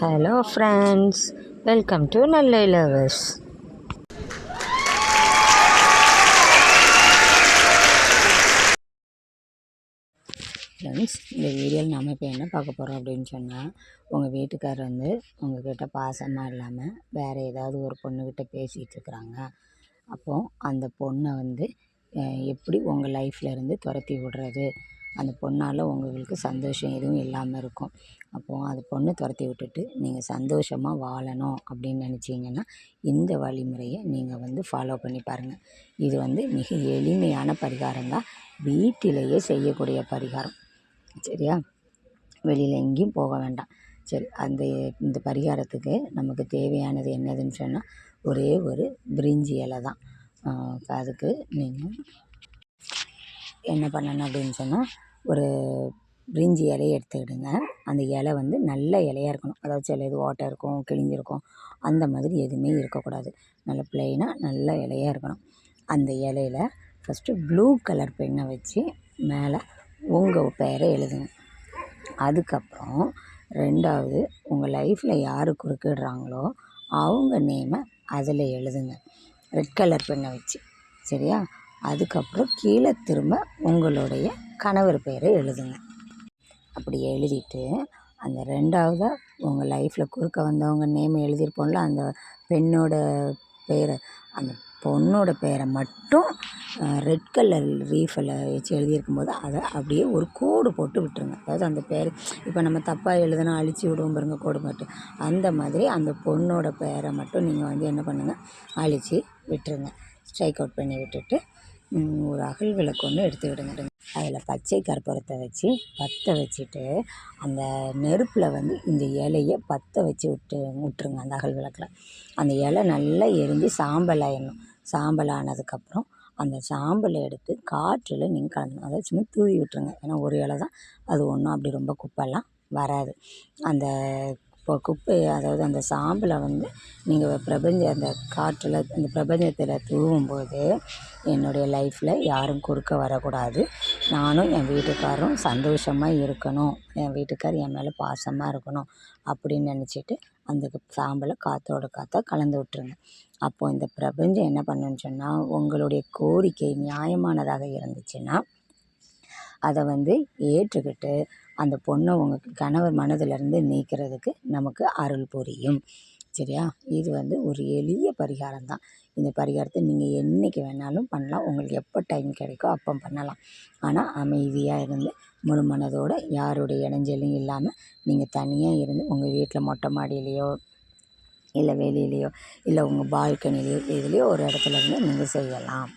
Hello friends welcome to நல்ல lovers friends இந்த வீடியோவில் நாம் இப்போ என்ன பார்க்க போகிறோம் அப்படின்னு சொன்னால் உங்கள் வீட்டுக்காரர் வந்து உங்ககிட்ட பாசமாக இல்லாமல் வேறு ஏதாவது ஒரு பொண்ணுக்கிட்ட பேசிகிட்டு இருக்கிறாங்க. அப்போது அந்த பொண்ணை வந்து எப்படி உங்கள் லைஃப்பில் இருந்து துரத்தி விடுறது? அந்த பொண்ணால் உங்களுக்கு சந்தோஷம் எதுவும் இல்லாமல் இருக்கும். அப்போது அந்த பொண்ணை துரத்தி விட்டுட்டு நீங்கள் சந்தோஷமாக வாழணும் அப்படின்னு நினச்சிங்கன்னா இந்த வழிமுறையை நீங்கள் வந்து ஃபாலோ பண்ணி பாருங்கள் இது வந்து மிக எளிமையான பரிகாரம் தான். வீட்டிலேயே செய்யக்கூடிய பரிகாரம். சரியா? வெளியில் எங்கேயும் போக வேண்டாம். சரி அந்த இந்த பரிகாரத்துக்கு நமக்கு தேவையானது என்னதுன்னு சொன்னால் ஒரே ஒரு பிரிஞ்சி இலை தான். அதுக்கு நீங்கள் என்ன பண்ணணும் அப்படின்னு சொன்னால் ஒரு பிரிஞ்சி இலையை எடுத்துக்கிடுங்க. அந்த இலை வந்து நல்ல இலையாக இருக்கணும். அதாவது சில இது ஓட்டை இருக்கும் கிழிஞ்சிருக்கும். அந்த மாதிரி எதுவுமே இருக்கக்கூடாது. நல்ல ப்ளைனாக நல்ல இலையாக இருக்கணும். அந்த இலையில ஃபஸ்ட்டு ப்ளூ கலர் பெண்ணை வச்சு மேலே உங்கள் பேரை எழுதுங்க. அதுக்கப்புறம் ரெண்டாவது உங்கள் லைஃப்பில் யார் குறுக்கிடுறாங்களோ அவங்க நேமை அதில் எழுதுங்க. ரெட் கலர் பெண்ணை வச்சு. சரியா? அதுக்கப்புறம் கீழே திரும்ப உங்களுடைய கணவர் பெயரை எழுதுங்க. அப்படி எழுதிட்டு அந்த ரெண்டாவதாக உங்கள் லைஃப்பில் குறுக்க வந்தவங்க நேம் எழுதியிருப்போம்ல அந்த பெண்ணோட பேரை அந்த பொண்ணோட பேரை மட்டும் ரெட் கலர் ரீஃபில் வச்சு எழுதியிருக்கும்போது அதை அப்படியே ஒரு கோடு போட்டு விட்டுருங்க. அதாவது அந்த பேர் இப்போ நம்ம தப்பாக எழுதுனா அழிச்சு விடுவோம் பாருங்க கோடு மட்டும். அந்த மாதிரி அந்த பொண்ணோட பேரை மட்டும் நீங்கள் வந்து என்ன பண்ணுங்கள் அழித்து விட்டுருங்க. ஸ்ட்ரைக் அவுட் பண்ணி விட்டுட்டு ஒரு அகல் விளக்கு ஒன்று எடுத்துக்கிடுங்க அதில் பச்சை கற்பூரத்தை வச்சு பற்ற வச்சுட்டு அந்த நெருப்பில் வந்து இந்த இலையை பற்ற வச்சு விட்டு விட்டுருங்க அந்த அகல் விளக்கில். அந்த இலை நல்லா எரிஞ்சு சாம்பல் ஆயிடணும். சாம்பல் ஆனதுக்கப்புறம் அந்த சாம்பலை எடுத்து காற்றில் நீங்கள் கலந்து அதாவது சும்மா தூவி விட்டுருங்க. ஏன்னா ஒரு இலை தான் அது ஒன்றும் அப்படி ரொம்ப குப்பைலாம் வராது. அந்த இப்போ குப்பை அதாவது அந்த சாம்பலை வந்து நீங்கள் பிரபஞ்ச அந்த காற்றில் அந்த பிரபஞ்சத்தில் தூவும் போது என்னுடைய லைஃப்பில் யாரும் குறுக்க வரக்கூடாது. நானும் என் வீட்டுக்காரரும் சந்தோஷமாக இருக்கணும். என் வீட்டுக்கார் என் மேலே பாசமாக இருக்கணும் அப்படின்னு நினச்சிட்டு அந்த சாம்பலை காற்றோட காற்றா கலந்து விட்டுருங்க. அப்போது இந்த பிரபஞ்சம் என்ன பண்ணுன்னு சொன்னால் உங்களுடைய கோரிக்கை நியாயமானதாக இருந்துச்சுன்னா அதை வந்து ஏற்றுக்கிட்டு அந்த பொண்ணை உங்கள் கணவர் மனதிலிருந்து நீக்கிறதுக்கு நமக்கு அருள் புரியும். சரியா? இது வந்து ஒரு எளிய பரிகாரம் தான் இந்த பரிகாரத்தை நீங்கள் என்றைக்கு வேணாலும் பண்ணலாம். உங்களுக்கு எப்போ டைம் கிடைக்கோ அப்போ பண்ணலாம். ஆனால் அமைதியாக இருந்து முழு மனதோடு யாருடைய இடைஞ்சலும் இல்லாமல் நீங்கள் தனியாக இருந்து உங்கள் வீட்டில் மொட்டை மாடியிலையோ இல்லை வெளியிலையோ இல்லை உங்கள் பால்கனிலையோ இதுலேயோ ஒரு இடத்துல இருந்து நீங்கள் செய்யலாம்.